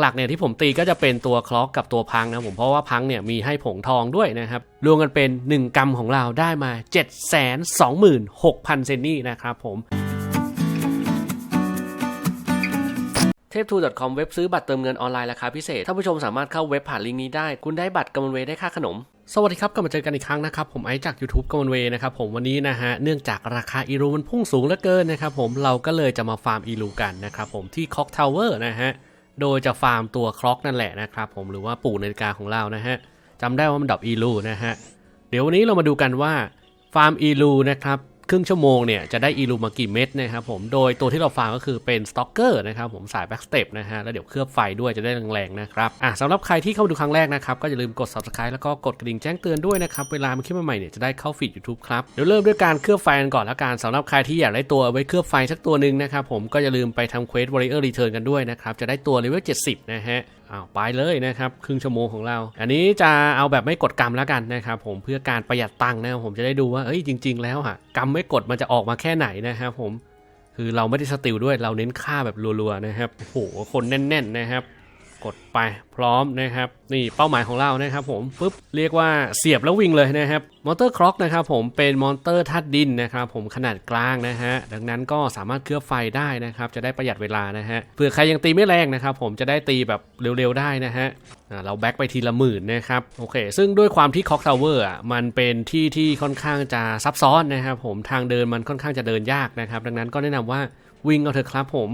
หลักๆเนี่ยที่ผมตีก็จะเป็นตัวคล็อกกับตัวพังนะผมเพราะว่าพังเนี่ยมีให้ผงทองด้วยนะครับรวมกันเป็น 1 กรัมของเราได้มา 726,000 เซนนี่นะครับผมเทพทู .com เว็บซื้อบัตรเติมเงินออนไลน์ราคาพิเศษท่านผู้ชมสามารถเข้าเว็บผ่านลิงก์นี้ได้ คุณได้บัตรกำมะเวได้ค่าขนมสวัสดีครับกลับมาเจอกันอีกครั้งนะครับผมไอจาก YouTube กำมะเวนะครับผมวันนี้นะฮะเนื่องจากราคาอีรูมันพุ่งสูงเหลือเกินนะครับผมเราก็เลยจะมาฟาร์มอีรูกันนะครับผมที่คอกทาวเวอร์นะฮะ โดยจะฟาร์มตัวคล็อกนั่นแหละนะครับผมหรือว่าปู่นาฬิกาของเรานะฮะจำได้ว่ามันดับอีลูนะฮะเดี๋ยววันนี้เรามาดูกันว่าฟาร์มอีลูนะครับ ครึ่งชั่วโมงเนี่ยจะได้อีรูมากี่เม็ดนะครับผม โดยตัวที่เราฟาร์มก็คือเป็นสต็อกเกอร์นะครับผมสายแบ็กสเต็ปนะฮะ แล้วเดี๋ยวเคลือบไฟด้วยจะได้แรงๆนะครับ อะสำหรับใครที่เข้ามาดูครั้งแรกนะครับ ก็อย่าลืมกด subscribe แล้วก็กดกระดิ่งแจ้งเตือนด้วยนะครับ เวลามันคลิปใหม่เนี่ยจะได้เข้าฟีด YouTube ครับ เดี๋ยวเริ่มด้วยการเคลือบไฟกันก่อนแล้วกันสำหรับใครที่อยากได้ตัวเอาไว้เคลือบไฟสักตัวหนึ่งนะครับผมก็อย่าลืมไปทำเควส Warrior Return กันด้วยนะครับจะได้ตัวเลเวล70นะฮะ อ้าวไปเลยนะครับครึ่งชั่วโมงของเรา อันนี้จะเอาแบบไม่กดกรรมแล้วกันนะครับผมเพื่อการประหยัดตังค์นะครับผมจะได้ดูว่าเอ้ยจริง ๆ แล้วอะกรรมไม่กดมันจะออกมาแค่ไหนนะครับผมคือเราไม่ได้สติลด้วยเราเน้นค่าแบบรัวๆนะครับโอ้โหคนแน่น ๆ นะครับ กดไปพร้อมนะครับนี่เป้าหมายของเรานะครับผมปุ๊บเรียกว่าเสียบแล้ววิ่งเลยนะครับมอเตอร์คล็อกนะครับผมเป็นมอเตอร์ทัดดินนะครับผมขนาดกลางนะฮะดังนั้นก็สามารถเคลือบไฟได้นะครับจะได้ประหยัดเวลานะฮะเผื่อใครยังตีไม่แรงนะครับผมจะได้ตีแบบเร็วๆได้นะฮะเราแบ็กไปทีละหมื่นนะครับโอเค ซึ่งด้วยความที่คอกทาวเวอร์อะมันเป็นที่ที่ค่อนข้างจะซับซ้อนนะครับผมทางเดินมันค่อนข้างจะเดินยากนะครับดังนั้นก็แนะนำว่าวิ่งเอาเถอะครับผม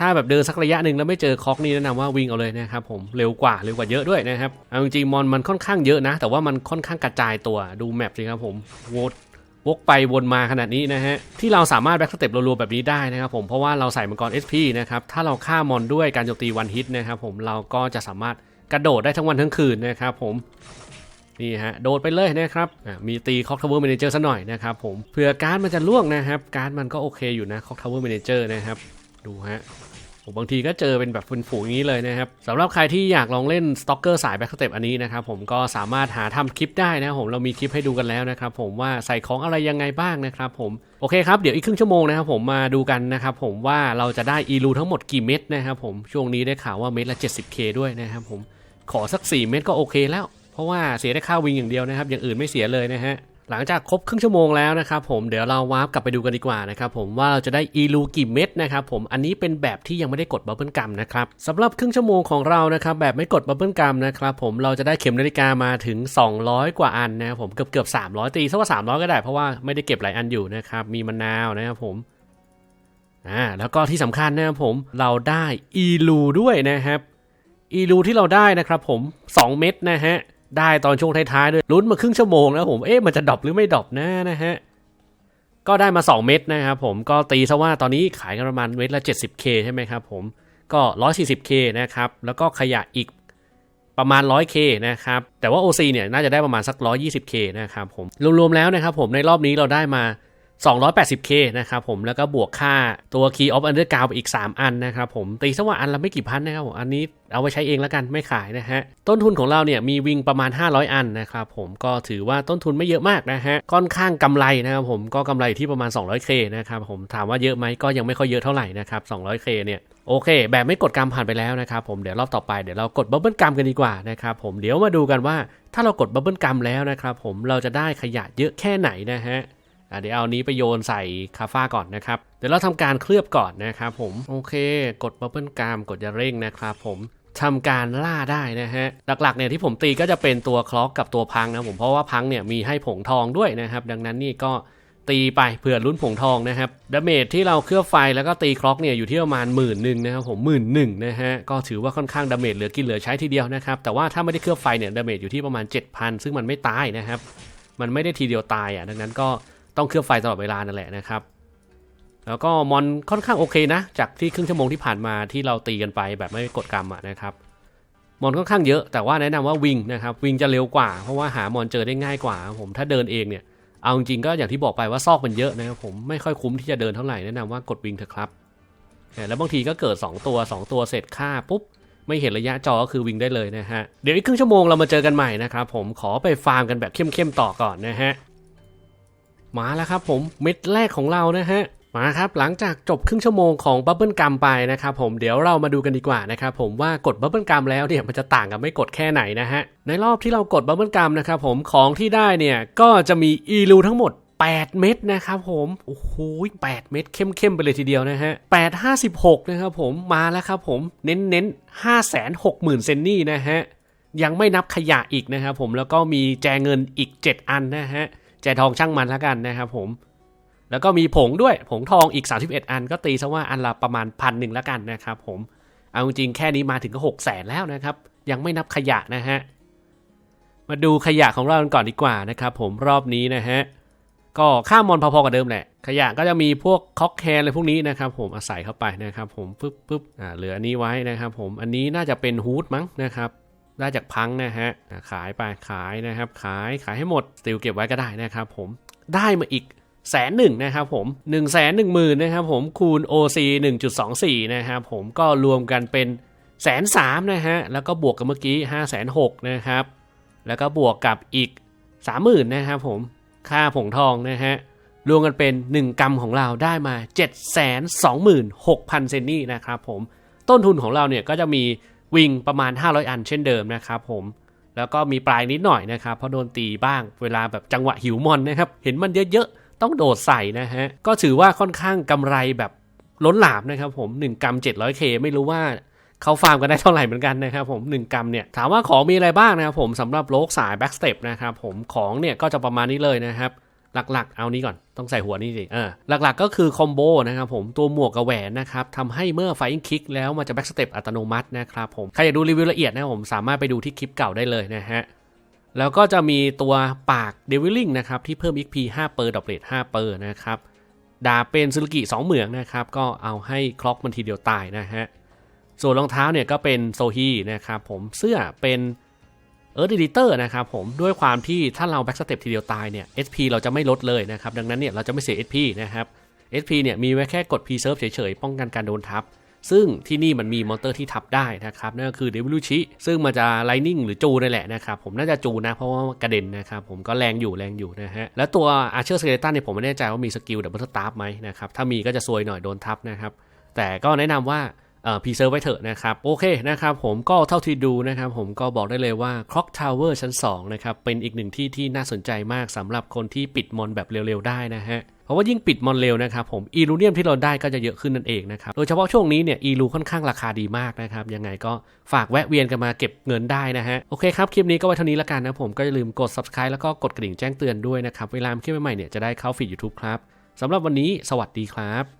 ถ้าแบบเดินสักระยะหนึ่งแล้วไม่เจอคอกนี่แนะนำว่าวิ่งเอาเลยนะครับผมเร็วกว่าเร็วกว่าเยอะด้วยนะครับเอาจริงๆมอนมันค่อนข้างเยอะนะ แต่ว่ามันค่อนข้างกระจายตัวดูแมปสิครับผมวดวกไปวนมาขนาดนี้นะฮะที่เราสามารถแบ็กสเต็ปรัวๆแบบนี้ได้นะครับผมเพราะว่าเราใส่มังกร SP นะครับถ้าเราฆ่ามอนด้วยการโจมตีวันฮิตนะครับผมเราก็จะสามารถกระโดดได้ทั้งวันทั้งคืนนะครับผมนี่ฮะโดดไปเลยนะครับมีตีคอกทาวเวอร์แมเนเจอร์ซะหน่อยนะครับผมเผื่อการ์ดมันจะล่วงนะครับ การ์ดมันก็โอเคอยู่นะคอกทาวเวอร์แมเนเจอร์นะครับดูฮะ บางทีก็เจอเป็นแบบฝูงๆอย่างนี้เลยนะครับสำหรับใครที่อยากลองเล่นสต็อกเกอร์สายแบ็กสเต็ปอันนี้นะครับผมก็สามารถหาทำคลิปได้นะครับผมเรามีคลิปให้ดูกันแล้วนะครับผมว่าใส่ของอะไรยังไงบ้างนะครับผมโอเคครับเดี๋ยวอีกครึ่งชั่วโมงนะครับผมมาดูกันนะครับผมว่าเราจะได้อีลูทั้งหมดกี่เม็ดนะครับผมช่วงนี้ได้ข่าวว่าเม็ดละ 70k ด้วยนะครับผมขอสัก 4 เม็ดก็โอเคแล้ว เพราะว่าเสียได้ค่าวิ่งอย่างเดียวนะครับอย่างอื่นไม่เสียเลยนะฮะ หลังจากครบครึ่งชั่วโมงแล้วนะครับผมเดี๋ยวเราวาร์ปกลับไปดูกันดีกว่านะครับผมว่าเราจะได้อีลูกี่เม็ดนะครับผมอันนี้เป็นแบบที่ยังไม่ได้กดบับเบิลกัมนะครับสำหรับครึ่งชั่วโมงของเรานะครับแบบไม่กดบับเบิลกัมนะครับผมเราจะได้เข็มนาฬิกามาถึง 200 กว่าอันนะครับผมเกือบเกือบ300ตีซะว่า300ก็ได้เพราะว่าไม่ได้เก็บหลายอันอยู่นะครับมีมะนาวนะครับผมอ่าแล้วก็ที่สำคัญนะครับผมเราได้อีลูด้วยนะครับอีลูที่เราได้นะครับผม 2 เม็ดนะฮะ ได้ตอนช่วงท้ายๆด้วยลุ้นมาครึ่งชั่วโมงแล้วผมเอ๊ะมันจะดรอปหรือไม่ดรอปนะนะฮะก็ได้มา 2 เม็ดนะครับผมก็ตีซะว่าตอนนี้ขายกันประมาณเม็ดละ 70k ใช่ไหมครับผมก็ 140k นะครับ แล้วก็ขยะอีกประมาณ 100k นะครับ แต่ว่า OC เนี่ยน่าจะได้ประมาณสัก 120k นะครับผม รวมๆแล้วนะครับผมในรอบนี้เราได้มา 280k นะครับผมแล้วก็บวกค่าตัว Key of Underground ไปอีก 3 อันนะครับผมตีซะว่าอันละไม่กี่พันนะครับผมอันนี้เอาไว้ใช้เองแล้วกันไม่ขายนะฮะ ต้นทุนของเราเนี่ยมีวิงประมาณ 500 อันนะครับผมก็ถือว่าต้นทุนไม่เยอะมากนะฮะ ค่อนข้างกำไรนะครับผมก็กำไรที่ประมาณ 200k นะครับผมถามว่าเยอะไหมก็ยังไม่ค่อยเยอะเท่าไหร่นะครับ 200k เนี่ยโอเค แบบไม่กดกรรมผ่านไปแล้วนะครับผมเดี๋ยวรอบต่อไปเดี๋ยวเรากดบับเบิลกรรมกันดีกว่านะครับผมเดี๋ยวมาดูกันว่าถ้าเรากดบับเบิลกรรมแล้วนะครับผมเราจะได้ขยะเยอะแค่ไหนนะฮะ เดี๋ยวเอานี้ไปโยนใส่คาฟ้าก่อนนะครับ เดี๋ยวเราทำการเคลือบก่อนนะครับผม โอเค กดบับเบิลกรามกดจะเร่งนะครับผมทำการล่าได้นะฮะ หลักๆเนี่ยที่ผมตีก็จะเป็นตัวคล็อกกับตัวพังนะผม เพราะว่าพังเนี่ยมีให้ผงทองด้วยนะครับ ดังนั้นนี่ก็ตีไปเผื่อลุ้นผงทองนะครับดาเมจที่เราเคลือบไฟแล้วก็ตีคล็อกเนี่ยอยู่ที่ประมาณหมื่นหนึ่งนะครับผมหมื่นหนึ่งนะฮะก็ถือว่าค่อนข้างดาเมจเหลือกินเหลือใช้ทีเดียวนะครับแต่ว่าถ้าไม่ได้เคลือบไฟเนี่ยดาเมจอยู่ที่ประมาณ 7,000 ซึ่งมันไม่ตายนะครับมันไม่ได้ทีเดียวตายอะดังนั้นก็ ต้องเคลือบไฟตลอดเวลานั่นแหละนะครับ แล้วก็มอนค่อนข้างโอเคนะ จากที่ครึ่งชั่วโมงที่ผ่านมาที่เราตีกันไปแบบไม่กดกรรมะนะครับมอนค่อนข้างเยอะแต่ว่าแนะนำว่าวิ่งนะครับวิ่งจะเร็วกว่า เพราะว่าหามอนเจอได้ง่ายกว่า ผมถ้าเดินเองเนี่ยเอาจริงก็อย่างที่บอกไปว่าซอกมันเยอะนะครับผมไม่ค่อยคุ้มที่จะเดินเท่าไหร่แนะนำว่ากดวิ่งเถอะครับแล้วบางทีก็เกิด 2 ตัว 2 ตัวเสร็จฆ่าปุ๊บไม่เห็นระยะจอก็คือวิ่งได้เลยนะฮะเดี๋ยวอีกครึ่งชั่วโมงเรามาเจอกันใหม่นะครับผมขอไปฟาร์มกันแบบเข้มๆต่อก่อนนะฮะ มาแล้วครับผมเม็ดแรกของเรานะฮะมาครับหลังจากจบครึ่งชั่วโมงของบับเบิลกัมไปนะครับผมเดี๋ยวเรามาดูกันดีกว่านะครับผมว่ากดบับเบิลกัมแล้วเนี่ยมันจะต่างกับไม่กดแค่ไหนนะฮะในรอบที่เรากดบับเบิลกัมนะครับผมของที่ได้เนี่ยก็จะมีอีลูทั้งหมด 8 เม็ดนะครับผมโอ้โห8เม็ดเข้มๆไปเลยทีเดียวนะฮะ8 56นะครับผมมาแล้วครับผมเน้นเน้น5 6 0 0 0 0เซนนี่นะฮะยังไม่นับขยะอีกนะครับผมแล้วก็มีแจเงินอีก 7 อันนะฮะ แจทองช่างมันแล้วกันนะครับผม แล้วก็มีผงด้วยผงทองอีก 31 อัน ก็ตีซะว่าอันละประมาณพันหนึ่งแล้วกันนะครับผม เอาจริงแค่นี้มาถึงก็6แสนแล้วนะครับ ยังไม่นับขยะนะฮะ มาดูขยะของเรากันก่อนดีกว่านะครับผมรอบนี้นะฮะ ก็ค่ามอนพอๆกับเดิมแหละ ขยะก็จะมีพวกค็อกแคร์อะไรพวกนี้นะครับผมอาศัยเข้าไปนะครับผมปึ๊บปึ๊บอ่าเหลืออันนี้ไว้นะครับผม อันนี้น่าจะเป็นฮูดมั้งนะครับ ได้จากพังนะฮะขายไปขายนะครับ ขายขายให้หมดสติลเก็บไว้ก็ได้นะครับผมได้มาอีกแสนหนึ่งนะครับผม1นึ่งแสนหนึ่งหมื่นนะครับผมคูณ OC 1.24 นะครับผมก็รวมกันเป็นแสนสามนะฮะแล้วก็บวกกับเมื่อกี้5้าแสนหกนะครับแล้วก็บวกกับอีก 30,000นะครับผมค่าผงทองนะฮะรวมกันเป็น 1 กรัมของเราได้มา 7 2 6 0 0 0 เซนนี่นะครับผมต้นทุนของเราเนี่ยก็จะมี วิ่งประมาณ 500 อันเช่นเดิมนะครับผมแล้วก็มีปลายนิดหน่อยนะครับเพราะโดนตีบ้างเวลาแบบจังหวะหิวมอนนะครับ เห็นมันเยอะๆ ต้องโดดใส่นะฮะ ก็ถือว่าค่อนข้างกำไรแบบล้นหลามนะครับผม 1กรัม 700k ไม่รู้ว่าเขาฟาร์มกันได้เท่าไหร่เหมือนกันนะครับผม 1 กรัมเนี่ย ถามว่าของมีอะไรบ้างนะครับผมสำหรับโลกสายแบ็กสเตปนะครับผมของเนี่ยก็จะประมาณนี้เลยนะครับ หลักๆ เอานี้ก่อนต้องใส่หัวนี่สิเออหลักๆก็คือคอมโบนะครับผมตัวหมวกกับแหวนนะครับทำให้เมื่อไฟอิงคิกแล้วมันจะแบ็กสเต็ปอัตโนมัตินะครับผมใครอยากดูรีวิวละเอียดนะผมสามารถไปดูที่คลิปเก่าได้เลยนะฮะแล้วก็จะมีตัวปากเดวิลลิงนะครับที่เพิ่ม XP 5เปอร์ดอกเลท5เปอร์นะครับดาเป็นซูรุกิ2เหมืองนะครับก็เอาให้คล็อกมันทีเดียวตายนะฮะส่วนรองเท้าเนี่ยก็เป็นโซฮีนะครับผมเสื้อเป็น เอิร์ธดิเตอร์นะครับผมด้วยความที่ถ้าเราแบ็กสเต็ปทีเดียวตายเนี่ย SP เราจะไม่ลดเลยนะครับ ดังนั้นเนี่ยเราจะไม่เสีย SP นะครับ SP เนี่ยมีไว้แค่กด P serve เฉยๆ ป้องกันการโดนทับ ซึ่งที่นี่มันมีมอนเตอร์ที่ทับได้นะครับ นั่นก็คือเดวิลูชิซึ่งมันจะไลนิ่งหรือจูนั่แหละนะครับ ผมน่าจะจูนะ เพราะว่ากระเด็นนะครับผมก็แรงอยู่แรงอยู่นะฮะแล้วตัวอาร์เชอร์สเกเลตันเนี่ยผมไม่แน่ใจว่ามีสกิลดับเบิลสตาร์ไหมนะครับถ้ามีก็จะซวยหน่อยโดนทับนะครับแต่ก็แนะนำว่า พีเซอร์ไว้เถอะนะครับ โอเคนะครับผมก็เท่าที่ดูนะครับ ผมก็บอกได้เลยว่า Clock Tower ชั้น 2 นะครับ เป็นอีกหนึ่งที่ที่น่าสนใจมากสำหรับคนที่ปิดมอนแบบเร็ว ๆ ได้นะฮะเพราะว่ายิ่งปิดมอนเร็วนะครับผมอีลูเนียมที่เราได้ก็จะเยอะขึ้นนั่นเองนะครับโดยเฉพาะช่วงนี้เนี่ยอีลูค่อนข้างราคาดีมากนะครับยังไงก็ฝากแวะเวียนกันมาเก็บเงินได้นะฮะโอเคครับ คลิปนี้ก็ไว้เท่านี้ละกันนะผมก็อย่าลืมกด subscribe แล้วก็กดกระดิ่งแจ้งเตือนด้วยนะครับ เวลามีคลิปใหม่ๆเนี่ยจะได้เข้าฟีด YouTube ครับสำหรับวันนี้สวัสดีครับ